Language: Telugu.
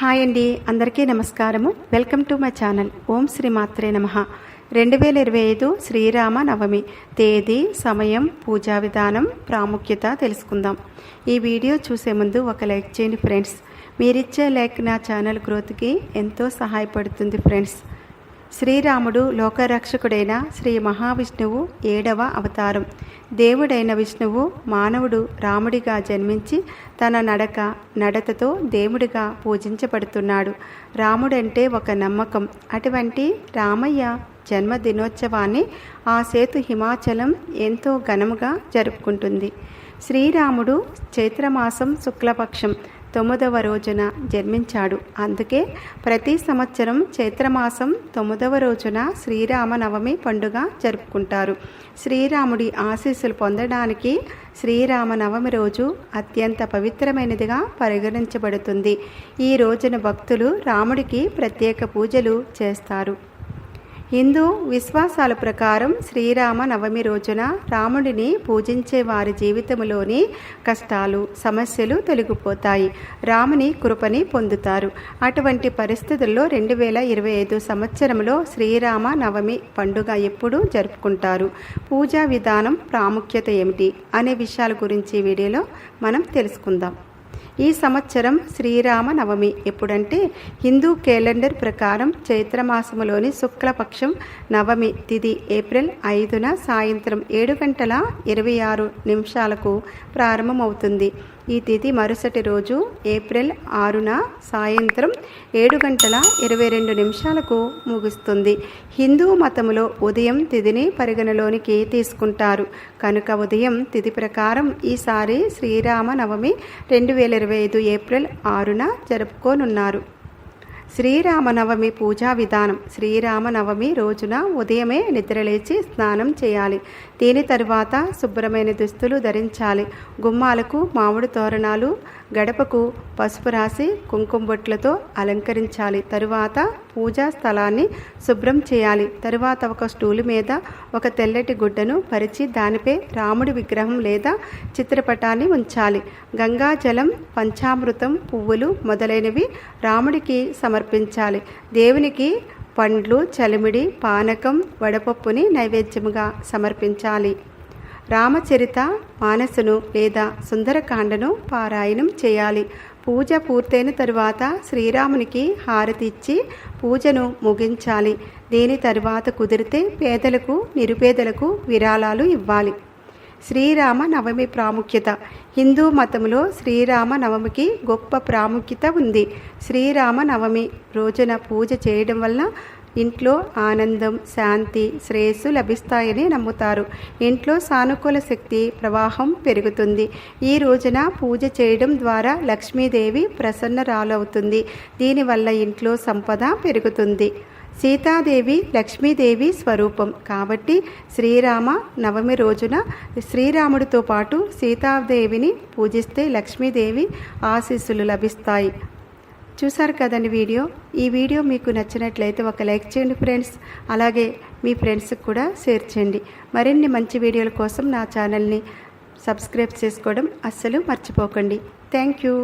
హాయ్ అండి అందరికీ నమస్కారము. Welcome to my channel. ఓం శ్రీ మాత్రే నమ. రెండు వేల ఇరవై ఐదు శ్రీరామ నవమి తేదీ సమయం పూజా విధానం ప్రాముఖ్యత తెలుసుకుందాం. ఈ వీడియో చూసే ముందు ఒక లైక్ చేయండి ఫ్రెండ్స్. మీరిచ్చే లైక్ నా ఛానల్ గ్రోత్కి ఎంతో సహాయపడుతుంది ఫ్రెండ్స్. శ్రీరాముడు లోకరక్షకుడైన శ్రీ మహావిష్ణువు ఏడవ అవతారం. దేవుడైన విష్ణువు మానవుడు రాముడిగా జన్మించి తన నడక నడతతో దేవుడిగా పూజించబడుతున్నాడు. రాముడంటే ఒక నమ్మకం. అటువంటి రామయ్య జన్మదినోత్సవాన్ని ఆ సేతు హిమాచలం ఎంతో ఘనముగా జరుపుకుంటుంది. శ్రీరాముడు చైత్రమాసం శుక్లపక్షం. తొమ్మిదవ రోజున జన్మించాడు. అందుకే ప్రతి సంవత్సరం చైత్రమాసం తొమ్మిదవ రోజున శ్రీరామనవమి పండుగ జరుపుకుంటారు. శ్రీరాముడి ఆశీస్సులు పొందడానికి శ్రీరామనవమి రోజు అత్యంత పవిత్రమైనదిగా పరిగణించబడుతుంది. ఈ రోజున భక్తులు రాముడికి ప్రత్యేక పూజలు చేస్తారు. హిందూ విశ్వాసాల ప్రకారం శ్రీరామ నవమి రోజున రాముడిని పూజించే వారి జీవితంలోని కష్టాలు సమస్యలు తొలగిపోతాయి. రాముని కృపని పొందుతారు. అటువంటి పరిస్థితుల్లో రెండు వేల ఇరవై ఐదు సంవత్సరంలో శ్రీరామ నవమి పండుగ ఎప్పుడు జరుపుకుంటారు. పూజా విధానం ప్రాముఖ్యత ఏమిటి? అనే విషయాల గురించి వీడియోలో మనం తెలుసుకుందాం. ఈ సంవత్సరం శ్రీరామ నవమి ఎప్పుడంటే హిందూ క్యాలెండర్ ప్రకారం చైత్రమాసములోని శుక్లపక్షం నవమి తిథి ఏప్రిల్ ఐదున సాయంత్రం ఏడు గంటల ఇరవై ఆరు నిమిషాలకు ప్రారంభమవుతుంది. ఈ తిథి మరుసటి రోజు ఏప్రిల్ ఆరున సాయంత్రం ఏడు గంటల ఇరవై రెండు నిమిషాలకు ముగుస్తుంది. హిందూ మతంలో ఉదయం తిథిని పరిగణలోనికి తీసుకుంటారు. కనుక ఉదయం తిథి ప్రకారం ఈసారి శ్రీరామ నవమి రెండు వేల ఇరవై ఐదు ఏప్రిల్ ఆరున జరుపుకోనున్నారు. శ్రీరామనవమి పూజా విధానం. శ్రీరామనవమి రోజున ఉదయమే నిద్రలేచి స్నానం చేయాలి. దీని తరువాత శుభ్రమైన దుస్తులు ధరించాలి. గుమ్మాలకు మామిడి తోరణాలు గడపకు పసుపు రాసి కుంకుమ బొట్లతో అలంకరించాలి. తరువాత పూజా స్థలాన్ని శుభ్రం చేయాలి. తరువాత ఒక స్టూలు మీద ఒక తెల్లటి గుడ్డను పరిచి దానిపై రాముడి విగ్రహం లేదా చిత్రపటాన్ని ఉంచాలి. గంగాజలం పంచామృతం పువ్వులు మొదలైనవి రాముడికి సమర్పించాలి. దేవునికి పండ్లు చలిమిడి పానకం వడపప్పుని నైవేద్యముగా సమర్పించాలి. రామచరిత మానసును లేదా సుందరకాండను పారాయణం చేయాలి. పూజ పూర్తయిన తరువాత శ్రీరామునికి హారతి ఇచ్చి పూజను ముగించాలి. దీని తరువాత కుదిరితే పేదలకు నిరుపేదలకు విరాళాలు ఇవ్వాలి. శ్రీరామ నవమి ప్రాముఖ్యత. హిందూ మతంలో శ్రీరామ నవమికి గొప్ప ప్రాముఖ్యత ఉంది. శ్రీరామ నవమి రోజున పూజ చేయడం వల్ల ఇంట్లో ఆనందం శాంతి శ్రేయస్సు లభిస్తాయని నమ్ముతారు. ఇంట్లో సానుకూల శక్తి ప్రవాహం పెరుగుతుంది. ఈ రోజున పూజ చేయడం ద్వారా లక్ష్మీదేవి ప్రసన్నరాలవుతుంది. దీనివల్ల ఇంట్లో సంపద పెరుగుతుంది. సీతాదేవి లక్ష్మీదేవి స్వరూపం. కాబట్టి శ్రీరామ నవమి రోజున శ్రీరాముడితో పాటు సీతాదేవిని పూజిస్తే లక్ష్మీదేవి ఆశీస్సులు లభిస్తాయి. చూసారు కదండి వీడియో? ఈ వీడియో మీకు నచ్చినట్లయితే ఒక లైక్ చేయండి ఫ్రెండ్స్. అలాగే మీ ఫ్రెండ్స్కి కూడా షేర్ చేయండి. మరిన్ని మంచి వీడియోల కోసం నా ఛానల్ని సబ్స్క్రైబ్ చేసుకోవడం అస్సలు మర్చిపోకండి. Thank you.